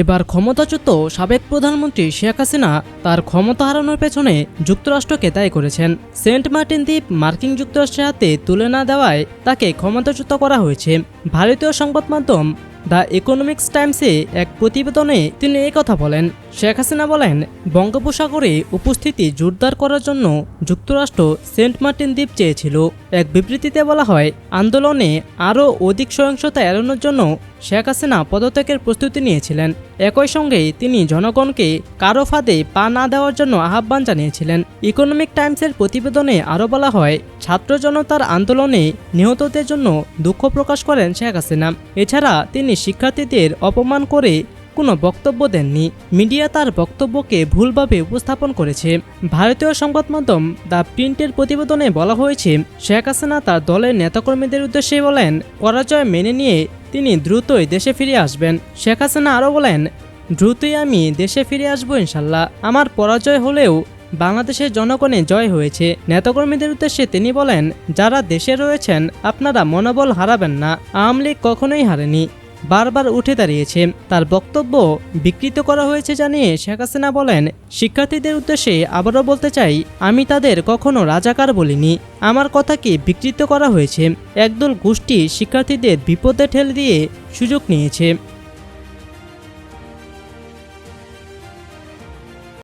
এবার ক্ষমতাচ্যুত সাবেক প্রধানমন্ত্রী শেখ হাসিনা তার ক্ষমতা হারানোর পেছনে যুক্তরাষ্ট্রকে দায়ী করেছেন। সেন্ট মার্টিন দ্বীপ মার্কিন যুক্তরাষ্ট্রের হাতে তুলে না দেওয়ায় তাকে ক্ষমতাচ্যুত করা হয়েছে। ভারতীয় সংবাদ মাধ্যম দ্য ইকোনমিক্স টাইমসে এক প্রতিবেদনে তিনি কথা বলেন। শেখ হাসিনা বলেন, বঙ্গোপসাগরে উপস্থিতি জোরদার করার জন্য যুক্তরাষ্ট্র সেন্ট মার্টিন দ্বীপ চেয়েছিল। এক বিবৃতিতে বলা হয়, আন্দোলনে আরও অধিক সহিংসতা এড়ানোর জন্য শেখ হাসিনা পদত্যাগের প্রস্তুতি নিয়েছিলেন। একই সঙ্গে তিনি জনগণকে কারও ফাঁদে পা না দেওয়ার জন্য আহ্বান জানিয়েছিলেন। ইকোনমিক টাইমসের প্রতিবেদনে আরও বলা হয়, ছাত্র জনতার আন্দোলনে নিহতদের জন্য দুঃখ প্রকাশ করেন শেখ হাসিনা। এছাড়া তিনি শিক্ষার্থীদের অপমান করে কোনো বক্তব্য দেননি। মিডিয়া তার বক্তব্যকে ভুলভাবে উপস্থাপন করেছে। ভারতীয় সংবাদ মাধ্যম দ্য প্রিন্টের প্রতিবেদনে বলা হয়েছে, শেখ হাসিনা তার দলের নেতাকর্মীদের উদ্দেশ্যে বলেন, পরাজয় মেনে নিয়ে তিনি দ্রুতই দেশে ফিরে আসবেন। শেখ হাসিনা আরও বলেন, দ্রুতই আমি দেশে ফিরে আসব ইনশাল্লাহ। আমার পরাজয় হলেও বাংলাদেশের জনগণে জয় হয়েছে। নেতাকর্মীদের উদ্দেশ্যে তিনি বলেন, যারা দেশে রয়েছেন, আপনারা মনোবল হারাবেন না। আওয়ামী লীগ কখনোই হারেনি। বারবার উঠে দাঁড়িয়েছে। তার বক্তব্য বিকৃত করা হয়েছে জানিয়ে শেখ হাসিনা বলেন, শিক্ষার্থীদের উদ্দেশ্যে আবারও বলতে চাই, আমি তাদের কখনো রাজাকার বলিনি। আমার কথাকে বিকৃত করা হয়েছে। একদল গোষ্ঠী শিক্ষার্থীদের বিপদে ঠেল দিয়ে সুযোগ নিয়েছে।